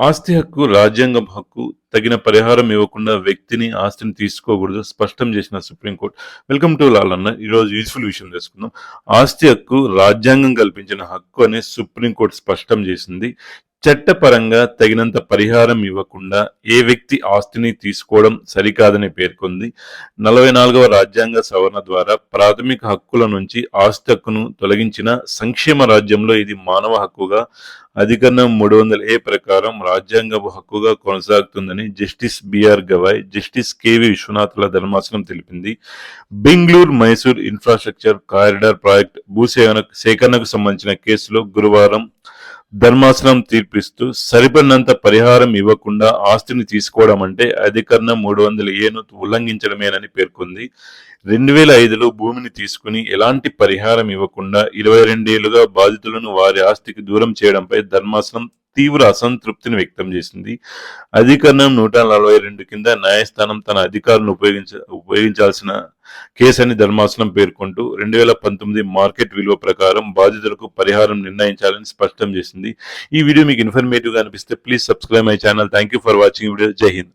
ఆస్తి హక్కు రాజ్యాంగం హక్కు తగిన పరిహారం ఇవ్వకుండా వ్యక్తిని ఆస్తిని తీసుకోకూడదు స్పష్టం చేసిన సుప్రీంకోర్టు. వెల్కమ్ టు లాల్ అన్న ఈరోజు యూజ్ఫుల్ విషయం తెలుసుకుందాం. ఆస్తి హక్కు రాజ్యాంగం కల్పించిన హక్కు అనే సుప్రీంకోర్టు స్పష్టం చేసింది. చట్టపరంగా తగినంత పరిహారం ఇవ్వకుండా ఏ వ్యక్తి ఆస్తిని తీసుకోవడం సరికాదని పేర్కొంది. నలభై నాలుగవ రాజ్యాంగ సవరణ ద్వారా ప్రాథమిక హక్కుల నుంచి ఆస్తి హక్కును తొలగించిన సంక్షేమ రాజ్యంలో ఇది మానవ హక్కుగా అధికరణం మూడు వందల ఏ ప్రకారం రాజ్యాంగపు హక్కుగా కొనసాగుతుందని justice B R Gavai justice K V Vishwanathula ధర్మాసనం తెలిపింది. Bengaluru Mysore infrastructure corridor project భూసేకరణ సేకరణకు సంబంధించిన కేసులో గురువారం ధర్మాసనం తీర్పిస్తూ సరిపడినంత పరిహారం ఇవ్వకుండా ఆస్తిని తీసుకోవడం అంటే అధికరణం మూడు వందల ఏను ఉల్లంఘించడమేనని పేర్కొంది. రెండు వేల ఐదులో భూమిని తీసుకుని ఎలాంటి పరిహారం ఇవ్వకుండా ఇరవై రెండేళ్ళుగా బాధితులను వారి ఆస్తికి దూరం చేయడంపై ధర్మాసనం తీవ్ర అసంతృప్తిని వ్యక్తం చేసింది. అధికరణం నూట నలభై రెండు కింద న్యాయస్థానం తన అధికారులను ఉపయోగించ ఉపయోగించాల్సిన కేసని ధర్మాసనం పేర్కొంటూ రెండు వేల పంతొమ్మిది మార్కెట్ విలువ ప్రకారం బాధితులకు పరిహారం నిర్ణయించాలని స్పష్టం చేసింది. ఈ వీడియో మీకు ఇన్ఫర్మేటివ్గా అనిపిస్తే please subscribe my channel. Thank you for watching video. జై హింద్.